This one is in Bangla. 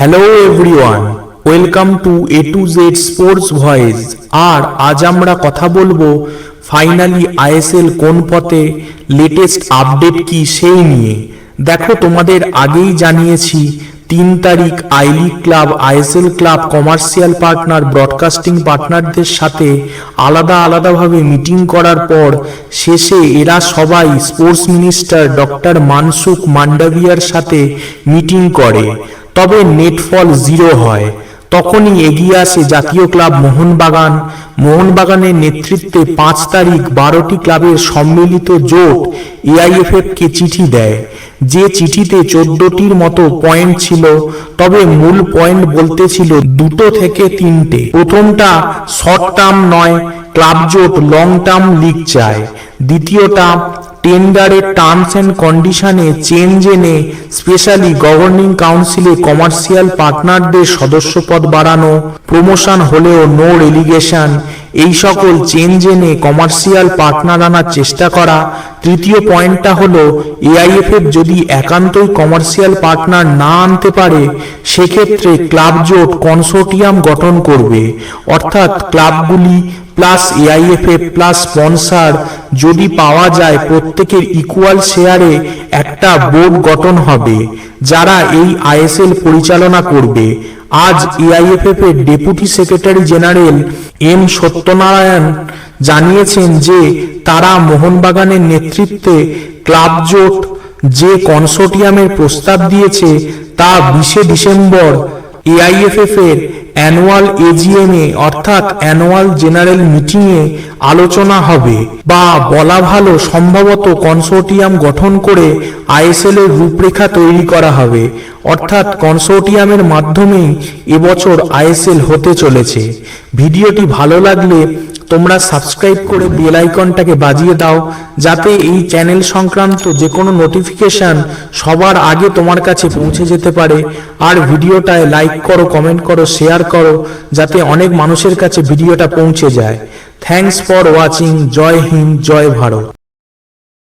Hello everyone welcome to A to Z sports voice আর আজ আমরা কথা বলব ফাইনালি আইএসএল কোন পথে লেটেস্ট আপডেট কি সেই নিয়ে। দেখো তোমাদের আগেই জানিয়েছি তিন তারিখ I league club, ISL club, commercial partner, broadcasting পার্টনারদের সাথে আলাদা আলাদাভাবে মিটিং করার পর শেষে এরা সবাই স্পোর্টস মিনিস্টার ডক্টর মানসুখ মান্ডাভিয়ার সাথে মিটিং করে। তবে নেটফল জিরো হয়। তখনই এগিয়ে আসে জাতীয় ক্লাব মোহনবাগান। মোহনবাগানের নেতৃত্বে পাঁচ তারিখ বারোটি ক্লাবের সম্মিলিত জোট এআইএফএফ কে চিঠি দেয়। যে চিঠিতে চোদ্দটির মতো পয়েন্ট ছিল, তবে মূল পয়েন্ট বলতে ছিল দুটো থেকে তিনটে। প্রথমটা শর্ট টার্ম নয়, ক্লাব জোট লং টার্ম লিগ চায়। দ্বিতীয়টা টেন্ডারের টার্মস অ্যান্ড কন্ডিশনে চেঞ্জ এনে স্পেশালি গভর্নিং কাউন্সিলে কমার্শিয়াল পার্টনারদের সদস্যপদ বাড়ানো প্রমোশন হলেও নো রেলিগেশন এই সকল চেঞ্জ এনে কমার্শিয়াল পার্টনার আনার চেষ্টা করা। তৃতীয় পয়েন্টটা হলো এআইএফএফ যদি একান্তই কমার্শিয়াল পার্টনার না আনতে পারে, সেক্ষেত্রে ক্লাব জোট কনসোর্টিয়াম গঠন করবে। অর্থাৎ ক্লাবগুলি প্লাস এআইএফএফ প্লাস স্পন্সর যদি পাওয়া যায় প্রত্যেকের ইকুয়াল শেয়ারে একটা বোর্ড গঠন হবে, যারা এই আইএসএল পরিচালনা করবে। আজ এআইএফএফ এর deputy secretary general M Satyanarayan জানিয়েছেন যে, তারা মোহনবাগানের নেতৃত্বে ক্লাব জোট যে কনসোর্টিয়ামের প্রস্তাব দিয়েছে, তা বিশে ডিসেম্বর এআইএফএফ এর অ্যানুয়াল এজিএম এ, অর্থাৎ অ্যানুয়াল জেনারেল মিটিং এ আলোচনা হবে বা বলা ভালো সম্ভবত কনসোর্টিয়াম গঠন করে আইএসএল এর রূপরেখা তৈরি করা হবে। অর্থাৎ কনসোর্টিয়ামের মাধ্যমেই এবছর আইএসএল হতে চলেছে। ভিডিওটি ভালো লাগলে তোমরা সাবস্ক্রাইব করে বেল আইকনটাকে বাজিয়ে দাও, যাতে এই চ্যানেল সংক্রান্ত যে কোনো নোটিফিকেশন সবার আগে তোমার কাছে পৌঁছে যেতে পারে। আর ভিডিওটায় লাইক করো কমেন্ট করো শেয়ার করো, যাতে অনেক মানুষের কাছে ভিডিওটা পৌঁছে যায়। Thanks for watching Joy Hind, Joy Bharat.